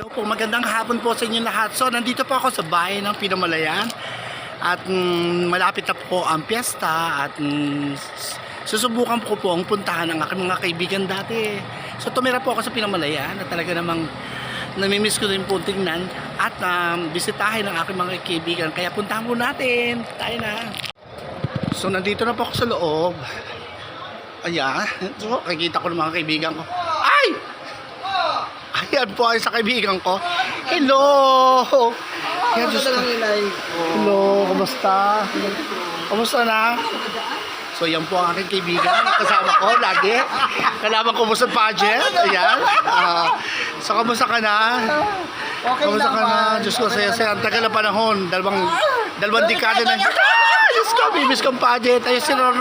Hello po, magandang hapon po sa inyo lahat. So, nandito po ako sa bahay ng Pinamalayan. At mm, malapit na po ang piyesta at mm, susubukan ko po ang puntahan ng aking mga kaibigan dati. So, tumira po ako sa Pinamalayan at talaga namang namimiss ko rin po tingnan at um, bisitahin ng aking mga kaibigan. Kaya puntahan po natin. Tayo na. So, nandito na po ako sa loob. Ayan. So, kikita ko ng mga kaibigan ko. Ay! Ayan po ay sa kaibigan ko. Hello! Ayan, Diyos ko. Hello, kumusta? Kumusta na? So yan po ang aking kaibigan. Kasama ko lagi. Kalaban ko mo sa pageant. Ayan. Ah, so kamusta ka na? Okay Kamusta ka na? Diyos ko, saya saya. Ang tagal na panahon. Dalawang, dalawang dekada na. Ah, Diyos ko, bibis kong pageant. Ayun si Ron.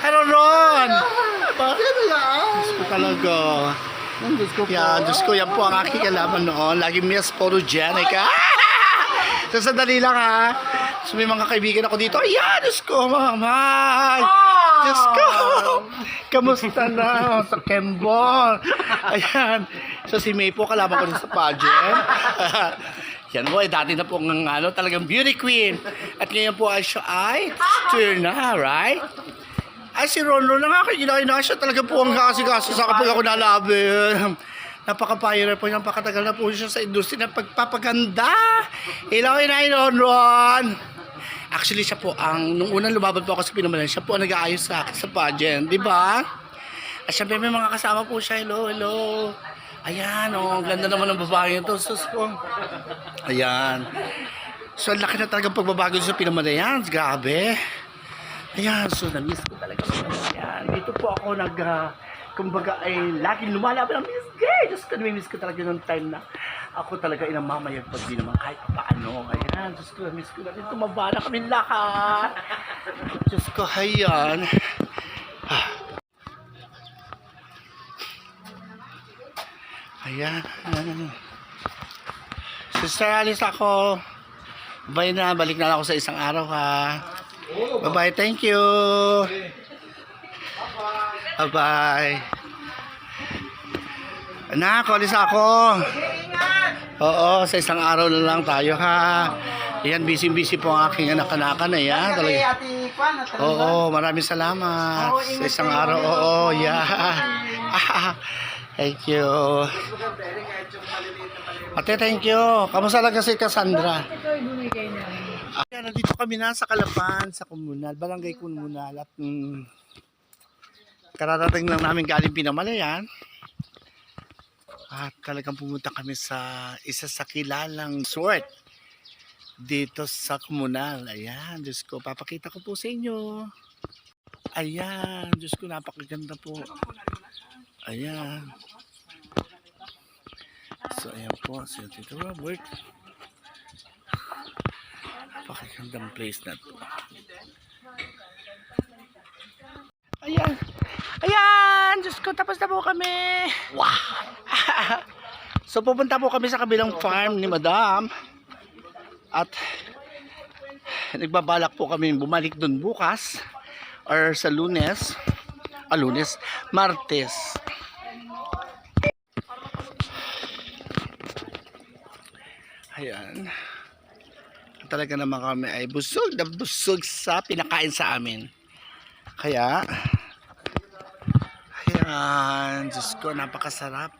Ron Ron! Sino yan? Diyos ko talaga. Ang Diyos ko po. Yan, Diyos ko, yan po ang aking kalaban noon. Lagi miss photogenic, ha? So, sandali lang, ha? So, may mga kaibigan ako dito. Ayan, Diyos ko, mamay! Diyos ko! Kamusta na sa Kembon? Ayan. So, si May po, kalaban ko rin sa pageant. Yan po, eh, dati na po ng ano, talagang beauty queen. At ngayon po ay siya ay stir na, right? Ay, si Ronro na nga, kinain na siya talaga po ang kasi-kasi sa kapag ako nalabi. Napaka-pioneer po, napakatagal na po siya sa industriya ng pagpapaganda. Hello, inay Ronron! Actually, siya po ang, nung unang lumaban po ako sa Pinamalan, siya po ang nag-aayos sa, sa pageant, di ba? At syempre may mga kasama po siya, hello, hello. Ayan, oh, ang ganda naman ng babae ito. Sus po. Ayan. So, ang laki na talagang pagbabago sa Pinamalayan. Grabe. Ayan, so na-miss ko talaga. Ayan, dito po ako nag, ah, kumbaga ay laging lumalaban ng Miss Gay. Diyos ko, nami-miss ko talaga ng time na ako talaga inamamayag pag di naman kahit paano. Ayan, Diyos ko, miss ko na. Tumaba na kami lahat. Diyos ko, ayan. Ayan. Sister Alice ako. Bye na, balik na ako sa isang araw ha. Bye-bye, thank you. Bye-bye. Anak, alis ako. Oo, sa isang araw na lang tayo ha. Yan, busy-busy po ang aking anak-anakan na yan. Kay Talaga. Oo, maraming salamat. Sa isang araw, oo, yeah. thank you. Ate, thank you. Kamusta lang kasi Cassandra? Ayan, nandito kami na sa Kalapan, sa Komunal, Barangay Komunal. At mm, kararating lang namin galing Pinamalayan. At talagang pumunta kami sa isa sa kilalang resort dito sa Komunal. Ayan, Diyos ko, papakita ko po sa inyo. Ayan, Diyos ko, napakaganda po. Ayan. So, ayan po, si Tito Robert. Napakagandang place na to. Ayan. Ayan! Diyos ko, tapos na po kami. Wow! so, pupunta po kami sa kabilang farm ni Madam. At nagbabalak po kami bumalik doon bukas or sa lunes. Ah, lunes. Martes. Ayan. Talaga naman kami ay busog na busog sa pinakain sa amin. Kaya, ayan, Diyos ko, napakasarap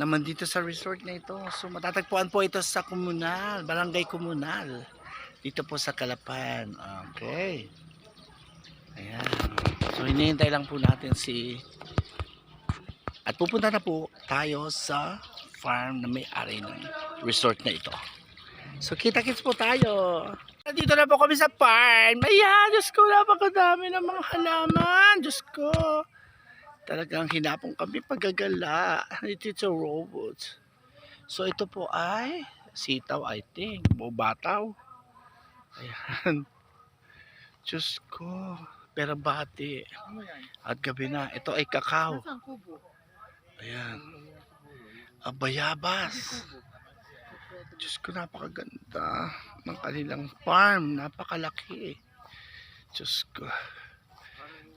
naman dito sa resort na ito. So, matatagpuan po ito sa Komunal, Barangay Komunal. Dito po sa Kalapan. Okay. Ayan. So, hinihintay lang po natin si... At pupunta na po tayo sa farm na may-ari ng resort na ito. So, kita-kits po tayo. Dito na po kami sa farm. Ayan, Diyos ko, napakadami ng mga halaman. Diyos ko. Talagang hinapong kami paggagala ni Tito Robots. So, ito po ay sitaw, I think. O bataw. Ayan. Diyos ko. Pero bati. At gabi na. Ito ay kakao. Ayan. Ang bayabas. Diyos ko, napakaganda ng kanilang farm. Napakalaki. Diyos ko.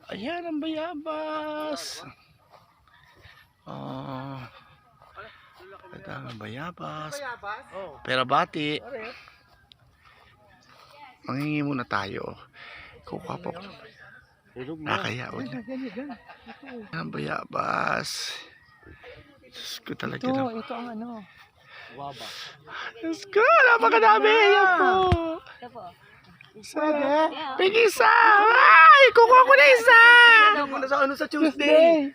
Ayan ang bayabas. Oh. Kadaming bayabas. Bayabas? Oo. Perabati. Mangingi muna tayo. Kukuha po. Nakaya. Ang bayabas. Diyos ko talaga na. ito ang ano. Diyos ko, napakadami. Yan po. Pwede. Pig isa. Ay, kukuha ko na isa. Muna sa ano sa Tuesday.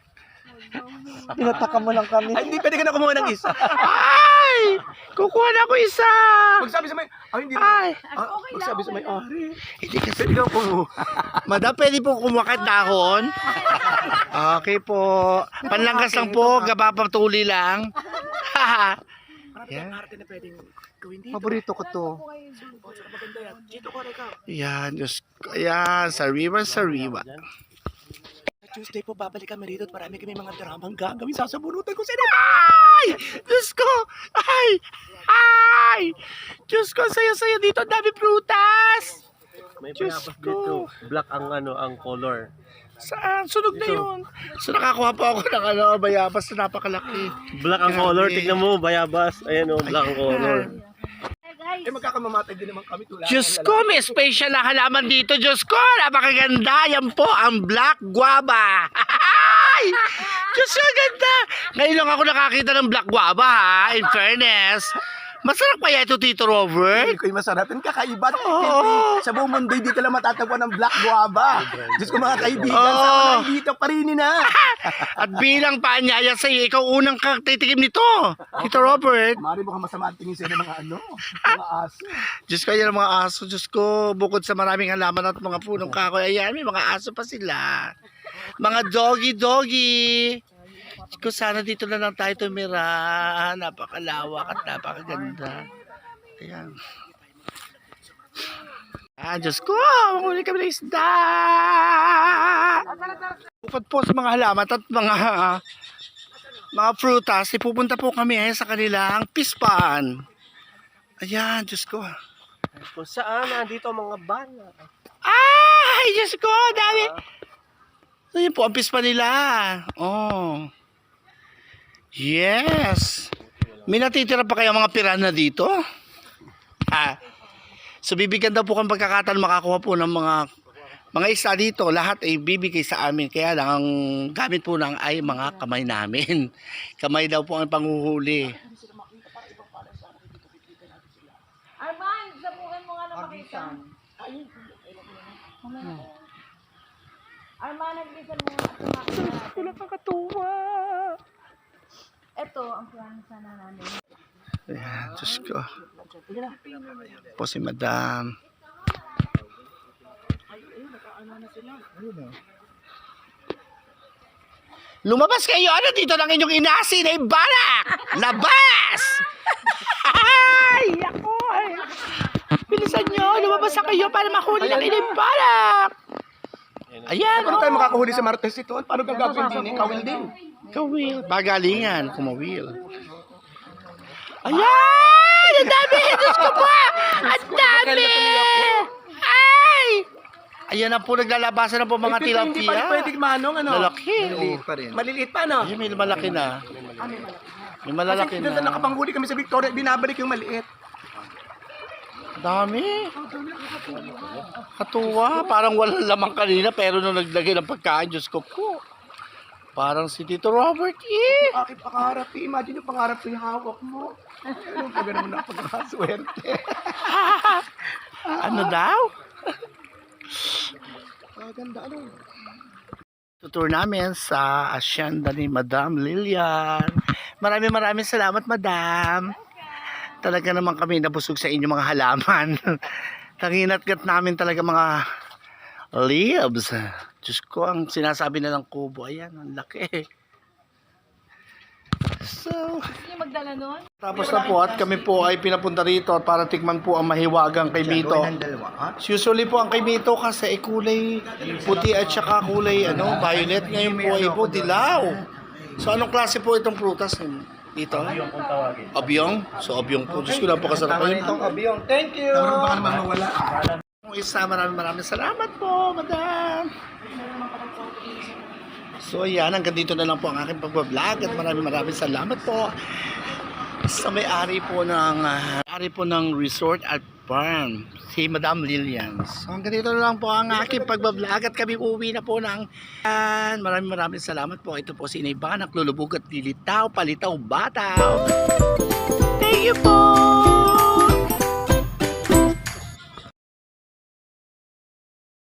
Tinataka mo lang kami. Ay, hindi pwede ka na kumuha ng isa. Ay, kukuha na ako isa. Magsabi sa may... Ay, hindi Ay, Ah, magsabi sa may ari. hindi kasi. Pwede ka kumuha. Madam, pwede po kumakat dahon? Okay po. Panlanggas lang po, gabapatuli lang. Yan. Arte na pwedeng gawin dito. Paborito ko to. Maganda yan. Dito ko rin ka. Yan, Diyos ko. Yan, sariwa, sariwa. Sa Tuesday po, babalik kami rito at marami kami mga dramang gagawin. Sasabunutan ko sino. Ay! Diyos ko! Ay! Ay! Diyos ko, ang saya-saya dito. Ang dami prutas! May Diyos ko. dito. Black ang ano, ang color. Saan? Sunog na yun. So nakakuha po ako ng ano, bayabas na napakalaki. Black ang Grabe. color. Tignan mo, bayabas. Ayan o, black ang color. Eh, magkakamamatay din naman kami. Tula. Diyos ko, may special na halaman dito. Diyos ko, napakaganda. Yan po, ang black guava. Ay! Diyos ko, ganda. Ngayon lang ako nakakita ng black guava, ha? In fairness. Masarap kaya ito, Tito Robert? Hindi ko yung masarap. Yung kakaiba. Oo. Sa buong mundo, dito lang matatagpuan ng black guava. Diyos ko mga kaibigan, Oo. sa ako dito pa rin na. At bilang paanyaya sa iyo, ikaw unang titikim nito. Tito Robert. Mari mo ka masama ang tingin sa'yo ng mga ano, mga aso. Diyos ko, yan ang mga aso. Diyos ko, bukod sa maraming halaman at mga punong kahoy, ayan, may mga aso pa sila. Mga doggy-doggy. Ko, sana dito na lang tayo tumira. Napakalawak at napakaganda. Ayan. Ah, Diyos ko, mahuli kami ng isda. Bukod po sa mga halaman at mga mga prutas, ipupunta po kami eh, sa kanilang pispan. Ayan, Diyos ko. Kung saan, nandito ang mga bala. Ay, Diyos ko, dami. Ayan po, ang pispa nila. Oh. Yes. May natitira pa kaya mga pirana dito? Ha? So, bibigyan daw po kang pagkakataon makakuha po ng mga mga isa dito. Lahat ay bibigay sa amin. Kaya lang, ang gamit po ng ay mga kamay namin. Kamay daw po ang panguhuli. Arman, sabukan mo nga na makita. Arman, naglisan mo nga at makita. Nakakatuwa. Ito, ang plano sana namin. Ayan, Diyos ko. Po si Madam. Lumabas kayo! Ano dito ng inyong inasi na balak? Labas! Ay! Ako! Bilisan nyo! Lumabas na kayo para mahuli ng inyong balak! Ayan! Paano tayo makakahuli sa Martes ito? Paano ka gagawin din? eh? Kawil din. Kawil. Bagalingan. Kumawil. Ayan! Ang dami! Diyos ko po! Ang dami! Ay! Ayan na po, naglalabasan na po mga Eh, Hindi pa rin tilapia. pwedeng manong ano. Lalaki. Maliliit pa rin. Maliliit pa no? Ay, may malaki na. May malalaki Kasi doon na. nakapanghuli kami sa Victoria, binabalik yung maliit. Dami. Katuwa. Parang walang lamang kanina pero nung naglagay ng pagkain, Diyos ko po. Parang si Tito Robert eh. Bakit pangarap? eh? Imagine yung pangarap ko yung hawak mo. Ano pa ganun na pagkakaswerte? Ano daw? Maganda ano? Tutur namin sa asyenda ni Madam Lilian. Maraming maraming salamat, Madam. Talaga naman kami nabusog sa inyong mga halaman. Tanginat-gat namin talaga mga leaves. Diyos ko, ang sinasabi na ng kubo, ayan, ang laki. So, magdala nun? tapos na po at kami po ay pinapunta rito para tikman po ang mahiwagang kay Mito. Usually po ang kay Mito kasi ay kulay puti at saka kulay ano, violet. Ngayon po ay po dilaw. So anong klase po itong prutas dito? Abyong. So abyong po. Diyos ko lang po kasarap. Ayun po. abiyong. Thank you! Naman baka naman mawala. Yung isa, maraming maraming salamat po, madam. So yan, hanggang dito na lang po ang aking pagbablog at maraming maraming salamat po. Sa may-ari po ng ah, ari po ng resort at farm si Madam Lilians. So, hanggang dito na lang po ang aking pagbablog at kami uuwi na po ng and maraming maraming salamat po. Ito po si Inay Banak, Lulubog at Lilitaw, Palitaw, Bataw. Thank you po!